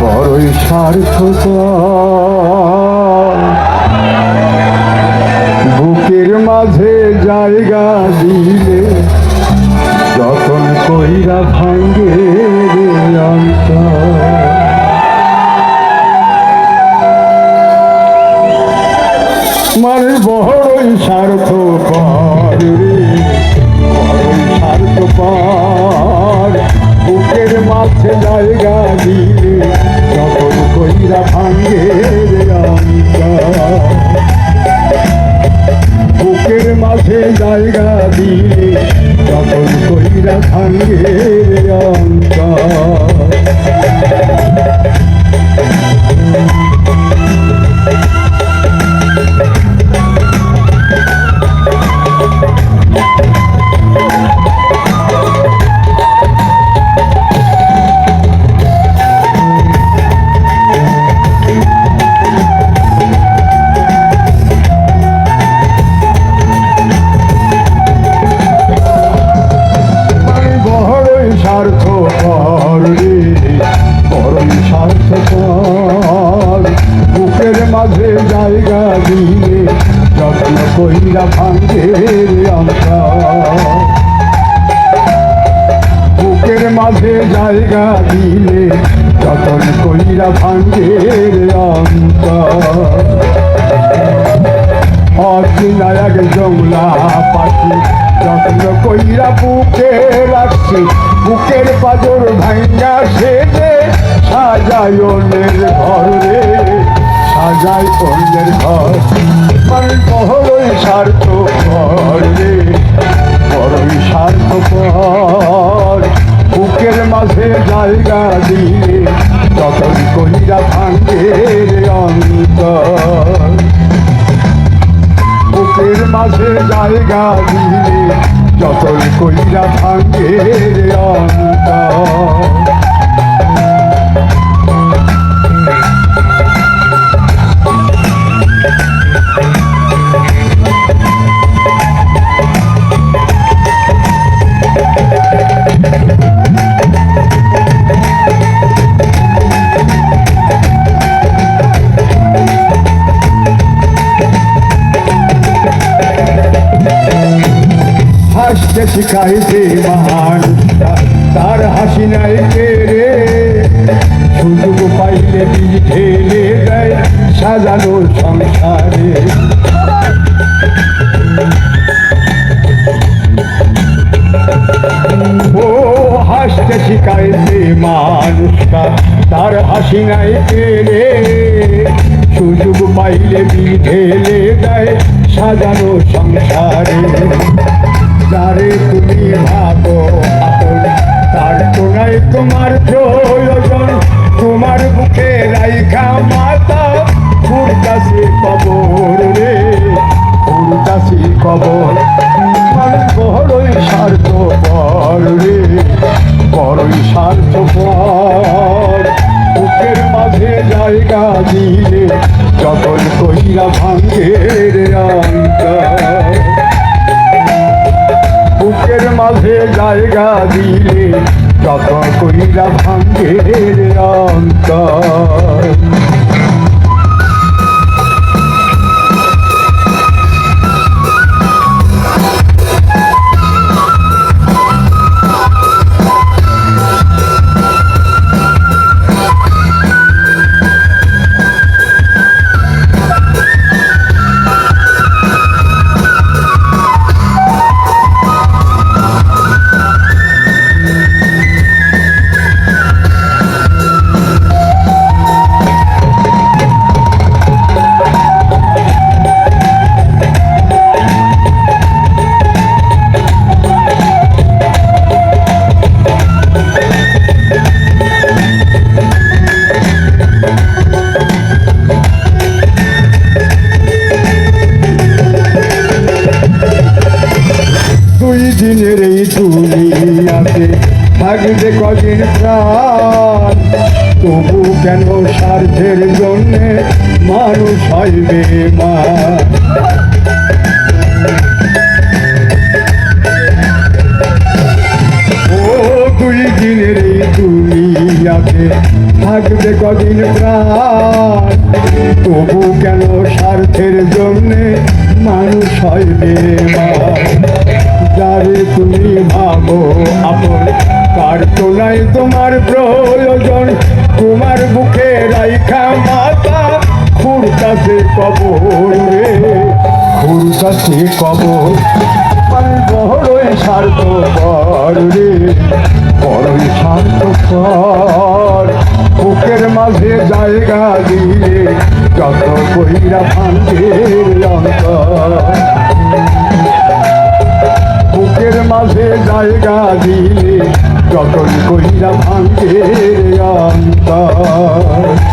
বড়ই স্বার্থ বুকের মাঝে জায়গা দিলে যতন কইরা ভাঙ্গে মানে বড়ই স্বার্থ মাঝে জায়গা দিলে যখন কইরা ভাঙ্গে বুকের মাঝে জায়গা দিলে যখন কইরা ভাঙ্গে রে দিলে যতন কইরা ভাঙ্গে রে অন্তর। অধিনায়ক জংলা পাখি যত্ন কইরা বুকে রাখছি, বুকের পাজর ভাঙ্গা সেজে সাজাই অন্যের ঘর রে সাজাই অন্যের ঘর। মানে বড়ই স্বার্থ ঘর রে, বড়ই স্বার্থ পর কইরা ভাঙ্গে রে অন্তর। বুকের মাঝে জায়গা দিলে যতন কইরা ভাঙ্গে অন্তর। শিখাইছে মানুষটা তার হাসি নাই রে? সুযোগ পাইলে ঢেলে দেয় সাজানো সংসারে। ও হাসতে শিখাইছে মানুষটা, তার হাসি নাই রে? সুযোগ পাইলে বীজ ঢেলে দেয় সাজানো সংসারে। যারে তুমি ভাবো তার কোনায় তোমার প্রয়োজন, তোমার বুকে রাইখা মাতা। ফুরতাসি কবর রে ফুরতাসি কবর। মানে বড়ই স্বার্থ পর রে বড়ই স্বার্থ পর বুকের মাঝে জায়গা দিলে যখন কইরা ভাঙ্গে রে অন্তর। বুকের মাঝে জায়গা দিলে যত কইরা ভাঙ্গের অন্তর। কাছে থাকবে কদিন প্রাণ। তবু কেন স্বার্থের জন্যে মানুষ হইবে মা? দুই দিনের এই দুনিয়াতে থাকবে কদিন প্রাণ। তবু কেন স্বার্থের জন্যে মানুষ হইবে মা? যারে তুমি ভাবো আপন কার তো নাই তোমার প্রয়োজন। তোমার বুকে রাইখা মাতা খুরকাছে কবর রে খুরকাছে কবর। আমি বড়ই স্বার্থ কর রে, বড়ই স্বার্থ কর বুকের মাঝে জায়গা দিয়ে যত কইরা ভাঙ্গের অন্তর জায়গা দিলে যতই কইরা ভাঙ্গে অন্তর